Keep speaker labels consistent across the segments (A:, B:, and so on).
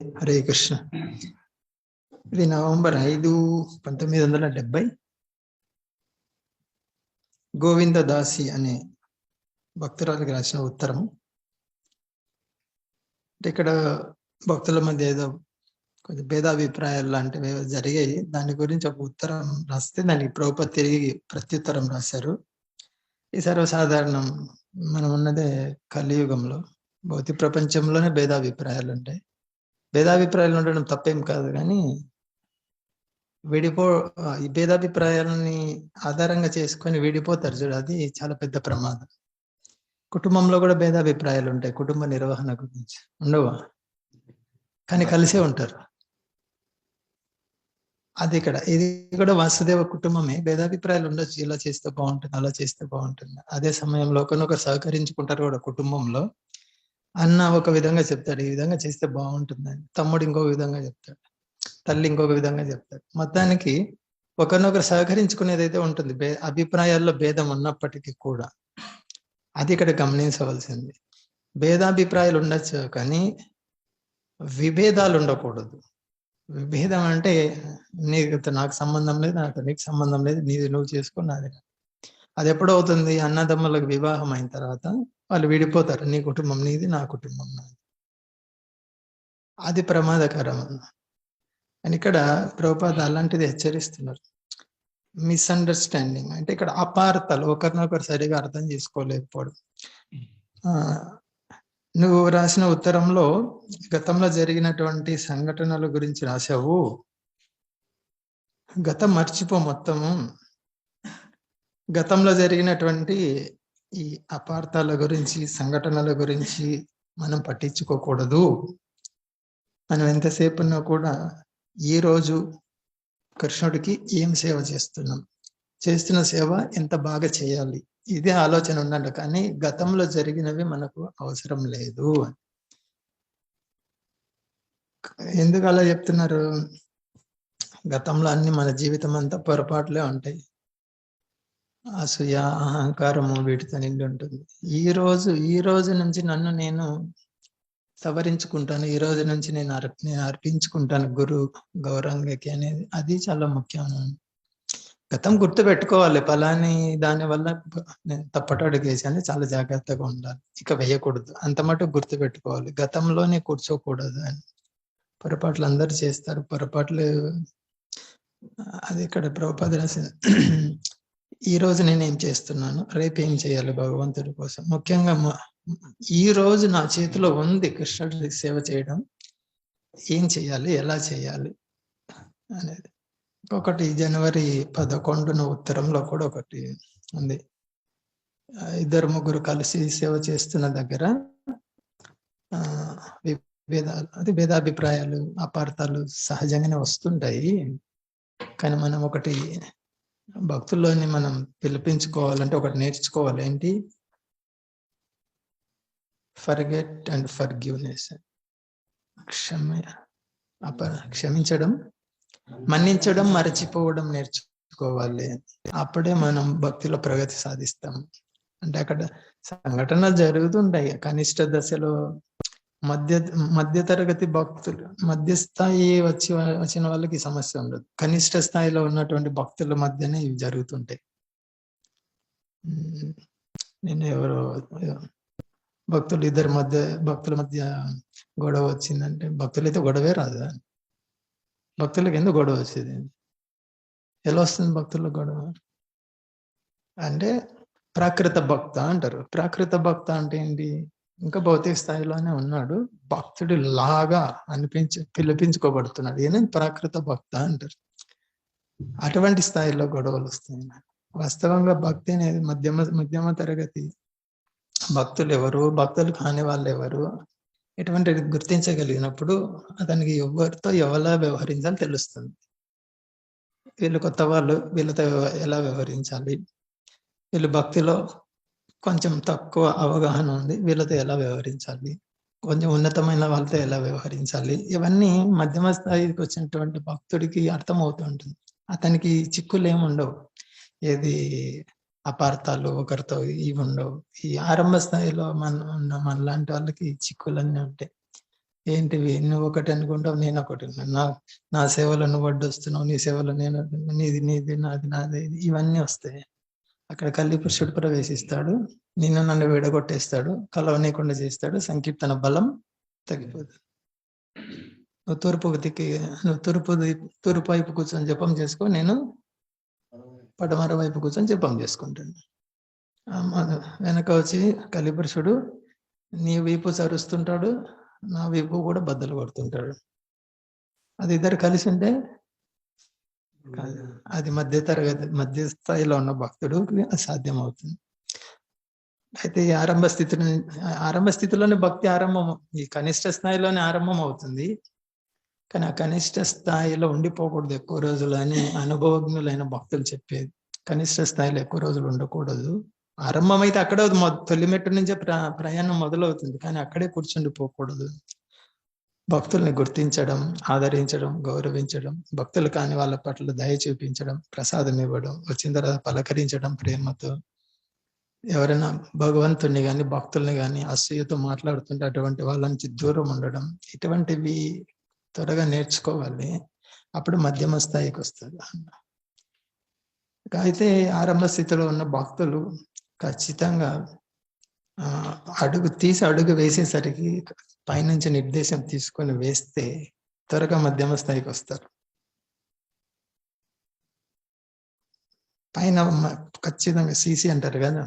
A: హరే కృష్ణ. ఇది నవంబర్ ఐదు పంతొమ్మిది వందల డెబ్బై. గోవింద దాసి అనే భక్తురాలికి రాసిన ఉత్తరం. అంటే ఇక్కడ భక్తుల మధ్య ఏదో కొంచెం భేదాభిప్రాయాలు లాంటివి జరిగాయి. దాని గురించి ఒక ఉత్తరం రాస్తే దానికి ప్రభుప తిరిగి ప్రత్యుత్తరం రాశారు. ఈ సర్వసాధారణం మనం ఉన్నదే కలియుగంలో. భౌతిక ప్రపంచంలోనే భేదాభిప్రాయాలు ఉంటాయి. భేదాభిప్రాయాలు ఉండడం తప్పేం కాదు కానీ విడిపో ఈ భేదాభిప్రాయాలని ఆధారంగా చేసుకొని విడిపోతారు చూడు అది చాలా పెద్ద ప్రమాదం. కుటుంబంలో కూడా భేదాభిప్రాయాలు ఉంటాయి కుటుంబ నిర్వహణ గురించి. ఉండవా? కానీ కలిసే ఉంటారు. అది ఇక్కడ ఇది కూడా వాసుదేవ కుటుంబమే. భేదాభిప్రాయాలు ఉండొచ్చు ఇలా చేస్తే బాగుంటుంది అలా చేస్తే బాగుంటుంది. అదే సమయంలో ఒకరినొకరు సహకరించుకుంటారు కూడా కుటుంబంలో. అన్న ఒక విధంగా చెప్తాడు. ఈ విధంగా చేస్తే బాగుంటుందని. తమ్ముడు ఇంకొక విధంగా చెప్తాడు. తల్లి ఇంకొక విధంగా చెప్తాడు. మొత్తానికి ఒకరినొకరు సహకరించుకునేది అయితే ఉంటుంది. భే అభిప్రాయాల్లో భేదం ఉన్నప్పటికీ కూడా అది ఇక్కడ గమనించవలసింది. భేదాభిప్రాయాలు ఉండొచ్చు కానీ విభేదాలు ఉండకూడదు విభేదం అంటే నీకు నాకు సంబంధం లేదు నాకు నీకు సంబంధం లేదు నీది నువ్వు చేసుకున్నది అది ఎప్పుడు అవుతుంది అన్నదమ్ములకు వివాహం అయిన తర్వాత వాళ్ళు విడిపోతారు. నీ కుటుంబం నీది నా కుటుంబం నాది. అది ప్రమాదకరం అని ఇక్కడ ప్రభుపాద అలాంటిది హెచ్చరిస్తున్నారు. మిస్అండర్స్టాండింగ్ అంటే ఇక్కడ అపార్థాలు ఒకరినొకరు సరిగా అర్థం చేసుకోలేకపోవడం. నువ్వు రాసిన ఉత్తరంలో గతంలో జరిగినటువంటి సంఘటనల గురించి రాశావు. గతం మర్చిపో మొత్తము. గతంలో జరిగినటువంటి ఈ అపార్థాల గురించి సంఘటనల గురించి మనం పట్టించుకోకూడదు. మనం ఎంతసేపు కూడా ఈ రోజు కృష్ణుడికి ఏం సేవ చేస్తున్నాం? చేస్తున్న సేవ ఎంత బాగా చేయాలి? ఇదే ఆలోచన ఉండాలి కానీ గతంలో జరిగినవి మనకు అవసరం లేదు. ఎందుకు అలా చెప్తున్నారు? గతంలో అన్ని మన జీవితం అంతా పొరపాట్లే ఉంటాయి. అసూయ అహంకారము వీటితో నిండి ఉంటుంది. ఈ రోజు ఈ రోజు నుంచి నన్ను నేను సవరించుకుంటాను. ఈ రోజు నుంచి నేను అర్ నేను అర్పించుకుంటాను గురు గౌరంగకి అనేది. అది చాలా ముఖ్యం గతం గుర్తు పెట్టుకోవాలి ఫలాని దాని వల్ల నేను తప్పట చాలా జాగ్రత్తగా ఉండాలి. ఇక వేయకూడదు. అంత మటుకు గుర్తు పెట్టుకోవాలి గతంలోనే కూర్చోకూడదు అని. పొరపాట్లు అందరు చేస్తారు. పొరపాట్లు అది ఇక్కడ ప్రభుపాద రాసింది. ఈ రోజు నేను ఏం చేస్తున్నాను. రేపు ఏం చేయాలి భగవంతుడి కోసం? ముఖ్యంగా ఈ రోజు నా చేతిలో ఉంది కృష్ణుడి సేవ చేయడం. ఏం చేయాలి? ఎలా చేయాలి? అనేది. ఒకటి జనవరి పదకొండున ఉత్తరంలో కూడా ఒకటి ఉంది. ఇద్దరు ముగ్గురు కలిసి సేవ చేస్తున్న దగ్గర భేదాలు అది భేదాభిప్రాయాలు అపార్థాలు సహజంగానే వస్తుంటాయి. కానీ మనం ఒకటి భక్తుల్లోని మనం పిలిపించుకోవాలంటే ఒకటి నేర్చుకోవాలి. ఏంటి? ఫర్గెట్ అండ్ ఫర్ గివ్నెస్ క్షమ అప క్షమించడం మన్నించడం మరచిపోవడం నేర్చుకోవాలి. అప్పుడే మనం భక్తిలో ప్రగతి సాధిస్తాం. అంటే అక్కడ సంఘటనలు జరుగుతుంటాయి. కనిష్ట దశలో మధ్య మధ్య తరగతి భక్తులు మధ్య స్థాయి వచ్చి వచ్చిన వాళ్ళకి సమస్య ఉండదు. కనిష్ట స్థాయిలో ఉన్నటువంటి భక్తుల మధ్యనే ఇవి జరుగుతుంటాయి. నేను ఎవరో భక్తులు ఇద్దరి మధ్య భక్తుల మధ్య గొడవ వచ్చిందంటే భక్తులైతే గొడవే రాదు. భక్తులకు ఎందుకు గొడవ వచ్చేది? ఎలా వస్తుంది భక్తులకు గొడవ? అంటే ప్రాకృత భక్త అంటారు. ప్రాకృత భక్త అంటే ఏంటి? ఇంకా భౌతిక స్థాయిలోనే ఉన్నాడు. భక్తుడు లాగా అనిపించి పిలిపించుకోబడుతున్నాడు. ఈయన ప్రాకృత భక్త అంటారు? అటువంటి స్థాయిలో గొడవలు వస్తాయి. వాస్తవంగా భక్తి అనేది మధ్యమ మధ్యమ తరగతి. భక్తులు ఎవరు? భక్తులు కాని వాళ్ళు ఎవరు? ఎటువంటి గుర్తించగలిగినప్పుడు అతనికి ఎవరితో ఎవలా వ్యవహరించాలి తెలుస్తుంది. వీళ్ళు కొత్త వాళ్ళు వీళ్ళతో ఎలా వ్యవహరించాలి? వీళ్ళు భక్తిలో కొంచెం తక్కువ అవగాహన ఉంది వీళ్ళతో ఎలా వ్యవహరించాలి? కొంచెం ఉన్నతమైన వాళ్ళతో ఎలా వ్యవహరించాలి? ఇవన్నీ మధ్యమ స్థాయికి వచ్చినటువంటి భక్తుడికి అర్థమవుతూ ఉంటుంది అతనికి చిక్కులు ఏమి ఉండవు. ఏది అపార్థాలు ఒకరితో ఇవి ఉండవు. ఈ ఆరంభ స్థాయిలో మన ఉన్న మన లాంటి వాళ్ళకి చిక్కులన్నీ ఉంటాయి. ఏంటివి? నువ్వు ఒకటి అనుకుంటావు నేను ఒకటి నా నా సేవలను వడ్డొస్తున్నావు నీ సేవలో నేను నీది నీది నాది నాది ఇవన్నీ వస్తాయి. అక్కడ కల్లి పురుషుడు ప్రవేశిస్తాడు. నిన్ను నన్ను విడగొట్టేస్తాడు. కలవనీయకుండా చేస్తాడు. సంకీర్తన బలం తగ్గిపోతుంది నువ్వు తూర్పు దిక్కి నువ్వు తూర్పు తూర్పు వైపు కూర్చొని జపం చేసుకో. నేను పడమర వైపు కూర్చొని జపం చేసుకుంటాను. వెనక వచ్చి కలిపురుషుడు నీ వీపు సరుస్తుంటాడు. నా వీపు కూడా బద్దలు కొడుతుంటాడు. అది ఇద్దరు కలిసి ఉంటే అది మధ్య తరగతి మధ్య స్థాయిలో ఉన్న భక్తుడు సాధ్యం అవుతుంది అయితే ఈ ఆరంభ స్థితి నుం- ఆరంభ స్థితిలోనే భక్తి ఆరంభం ఈ కనిష్ట స్థాయిలోనే ఆరంభం అవుతుంది కానీ ఆ కనిష్ట స్థాయిలో ఉండిపోకూడదు ఎక్కువ రోజులు అని అనుభవజ్ఞులైన భక్తులు చెప్పేది. కనిష్ట స్థాయిలో ఎక్కువ రోజులు ఉండకూడదు. ఆరంభం అయితే అక్కడే మొ- తొలి మెట్టు నుంచే ప్ర ప్రయాణం మొదలవుతుంది. కానీ అక్కడే కూర్చుండిపోకూడదు. భక్తుల్ని గుర్తించడం ఆదరించడం గౌరవించడం భక్తులు కాని వాళ్ళ పట్ల దయ చూపించడం ప్రసాదం ఇవ్వడం వచ్చిన తర్వాత పలకరించడం ప్రేమతో. ఎవరైనా భగవంతుని కానీ భక్తుల్ని కానీ అసూయతో మాట్లాడుతుంటే అటువంటి వాళ్ళ నుంచి దూరం ఉండడం ఇటువంటివి త్వరగా నేర్చుకోవాలి. అప్పుడు మధ్యమ స్థాయికి వస్తుంది అయితే ఆరంభ స్థితిలో ఉన్న భక్తులు ఖచ్చితంగా అడుగు తీసి అడుగు వేసేసరికి పైనుంచి నిర్దేశం తీసుకొని వేస్తే త్వరగా మధ్యమ స్థాయికి వస్తారు. పైన ఖచ్చితంగా సీసీ అంటారు కదా?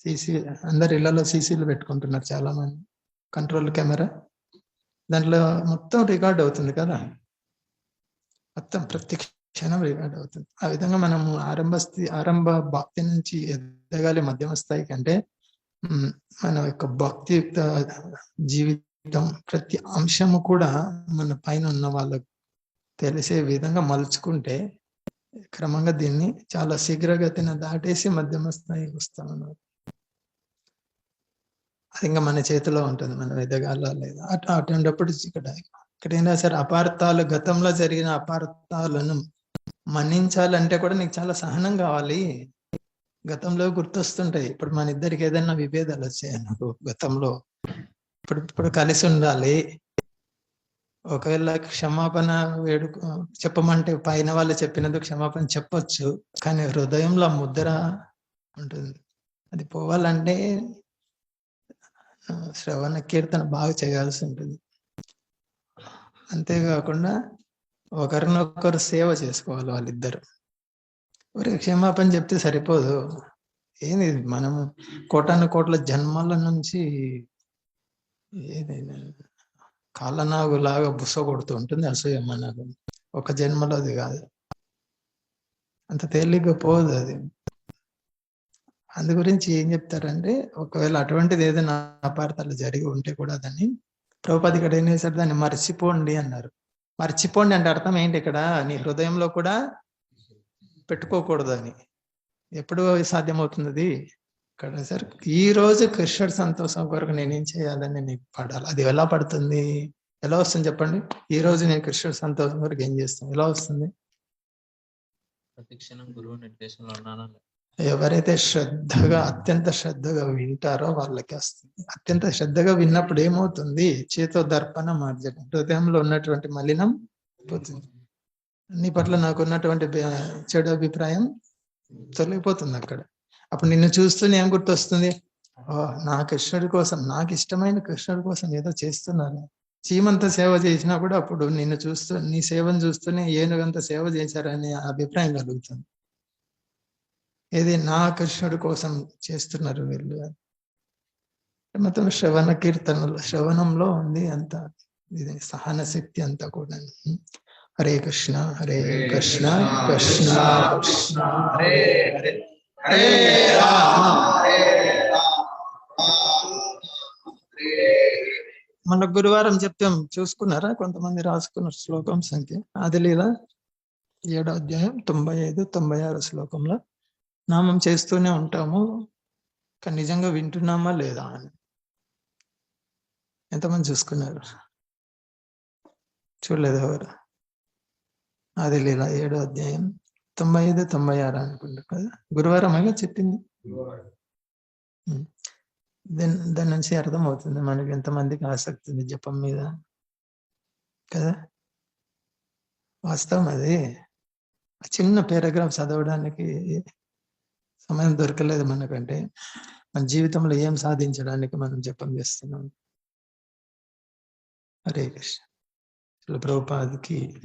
A: సీసీ అందరు ఇళ్ళలో సీసీలు పెట్టుకుంటున్నారు చాలా మంది కంట్రోల్ కెమెరా. దాంట్లో మొత్తం రికార్డ్ అవుతుంది కదా? మొత్తం ప్రతి క్షణం రికార్డ్ అవుతుంది. ఆ విధంగా మనము ఆరంభ స్థితి ఆరంభ భక్తి నుంచి ఎదగాలి మధ్యమ స్థాయికి అంటే మన యొక్క భక్తియుక్త జీవితం ప్రతి అంశము కూడా మన పైన ఉన్న వాళ్ళకు తెలిసే విధంగా మలుచుకుంటే క్రమంగా దీన్ని చాలా శీఘ్రగతిన దాటేసి మధ్యమ స్థాయికి వస్తాం అన్నమాట అది ఇంకా మన చేతిలో ఉంటుంది మనం ఎదగాల లేదా? అటు అటువంటిప్పుడు ఇక్కడ ఇక్కడైనా సరే అపార్థాలు గతంలో జరిగిన అపార్థాలను మన్నించాలంటే కూడా నీకు చాలా సహనం కావాలి. గతంలో గుర్తొస్తుంటాయి. ఇప్పుడు మన ఇద్దరికి ఏదైనా విభేదాలు వచ్చాయి నాకు గతంలో ఇప్పుడు ఇప్పుడు కలిసి ఉండాలి. ఒకవేళ క్షమాపణ వేడుకు చెప్పమంటే పైన వాళ్ళు చెప్పినందుకు క్షమాపణ చెప్పొచ్చు. కానీ హృదయంలో ముద్ర ఉంటుంది. అది పోవాలంటే శ్రవణ కీర్తన బాగా చేయాల్సి ఉంటుంది. అంతేకాకుండా ఒకరినొకరు సేవ చేసుకోవాలి వాళ్ళిద్దరు. ఊరికి క్షమాపణ చెప్తే సరిపోదు. ఏంది మనం కోటాను కోట్ల జన్మల నుంచి ఏదైనా కాలనాగులాగా లాగా బుస కొడుతూ ఉంటుంది అసూయ మనకు. ఒక జన్మలో అది కాదు. అంత తేలిగ్గా పోదు అది. అందు గురించి ఏం చెప్తారంటే ఒకవేళ అటువంటిది ఏదైనా అపార్థాలు జరిగి ఉంటే కూడా దాన్ని ప్రభుపతి ఇక్కడ ఏం చేశారు దాన్ని మర్చిపోండి అన్నారు. మర్చిపోండి అంటే అర్థం ఏంటి ఇక్కడ? నీ హృదయంలో కూడా పెట్టుకోకూడదు అని ఎప్పుడు సాధ్యమవుతుంది? ఇక్కడ సార్ ఈ రోజు కృష్ణుడి సంతోషం కొరకు నేనేం చేయాలని నీకు పడాలి. అది ఎలా పడుతుంది? ఎలా వస్తుంది చెప్పండి? ఈ రోజు నేను కృష్ణుడి సంతోషం కొరకు ఏం చేస్తాను? ఎలా వస్తుంది? ఎవరైతే శ్రద్ధగా అత్యంత శ్రద్ధగా వింటారో వాళ్ళకి వస్తుంది. అత్యంత శ్రద్ధగా విన్నప్పుడు ఏమవుతుంది? చేతో దర్పణ మార్జనం హృదయంలో ఉన్నటువంటి మలినం పోతుంది. నీ పట్ల నాకు ఉన్నటువంటి చెడు అభిప్రాయం తొలగిపోతుంది అక్కడ. అప్పుడు నిన్ను చూస్తూనే ఏం గుర్తొస్తుంది? ఓ నా కృష్ణుడి కోసం నాకు ఇష్టమైన కృష్ణుడి కోసం ఏదో చేస్తున్నారు. చీమంత సేవ చేసినా కూడా అప్పుడు నిన్ను చూస్తూ నీ సేవను చూస్తూనే ఏనుగంత సేవ చేశారనే అభిప్రాయం కలుగుతుంది. ఏది నా కృష్ణుడి కోసం చేస్తున్నారు వీళ్ళు? మొత్తం శ్రవణ కీర్తనలు శ్రవణంలో ఉంది అంత. ఇది సహన శక్తి అంతా కూడా. హరే కృష్ణ హరే కృష్ణ కృష్ణ కృష్ణ హరే హరే హరే రామ మన గురువారం చెప్తాం చూసుకున్నారా? కొంతమంది రాసుకున్నారు శ్లోకం సంఖ్య. అది లేదా ఏడో అధ్యాయం తొంభై ఐదు తొంభై ఆరు శ్లోకంలో. నామం చేస్తూనే ఉంటాము కానీ నిజంగా వింటున్నామా లేదా అని. ఎంతమంది చూసుకున్నారు? చూడలేదు ఎవరు? అది లేదా ఏడో అధ్యాయం తొంభై ఐదు తొంభై ఆరు అనుకుంటా కదా? గురువారం అగా చెప్పింది. దాని దాని నుంచి అర్థమవుతుంది మనకి ఎంతమందికి ఆసక్తి ఉంది జపం మీద. కదా? వాస్తవం అది. చిన్న పారాగ్రాఫ్ చదవడానికి సమయం దొరకలేదు మనకంటే. మన జీవితంలో ఏం సాధించడానికి మనం జపం చేస్తున్నాం? హరే కృష్ణ. ప్రభుపాదికి